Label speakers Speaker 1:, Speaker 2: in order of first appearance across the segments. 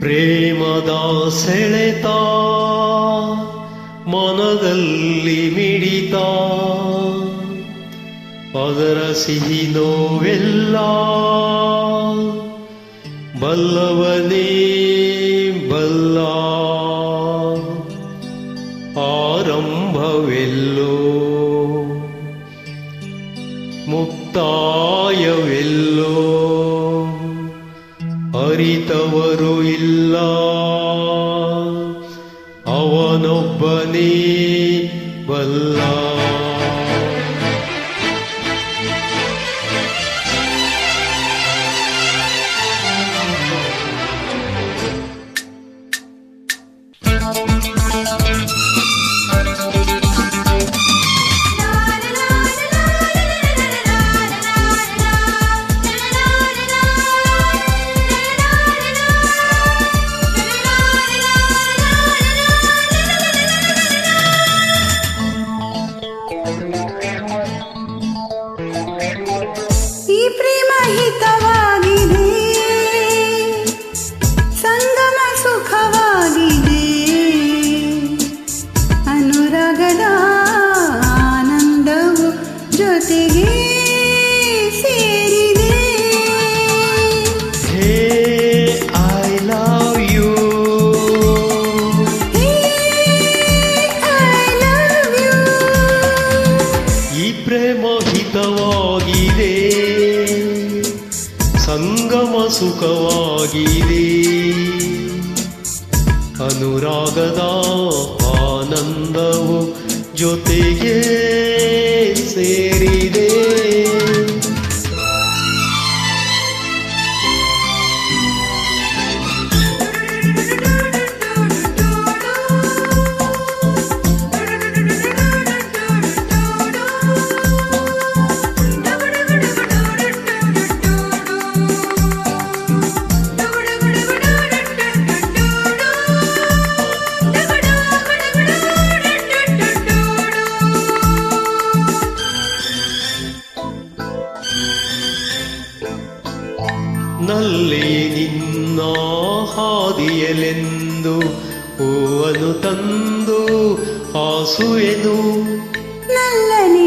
Speaker 1: ಪ್ರೇಮದ ಸೆಳೆತ ಮನದಲ್ಲಿ ಮಿಡಿತ. ಅದರ ಸಿಹಿ ನೋವೆಲ್ಲ ಬಲ್ಲವನೇ ಬಲ್ಲ. ಕುರಿತವರು ಇಲ್ಲ. ಅವನೊಬ್ಬನೇ ಬಲ್ಲ.
Speaker 2: ಸಂಗಮ ಸುಖವಾಗಿದೆ ಅನುರಾಗದ ಆನಂದವು ಜೊತೆಗೆ
Speaker 1: ಸೇರಿ. ಹಾದಿಯಲೆಂದು ಹೂವನು ತಂದು ಹಾಸುವೆನು
Speaker 2: ನಲ್ಲನಿ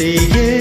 Speaker 1: ಜೊತೆಯೇ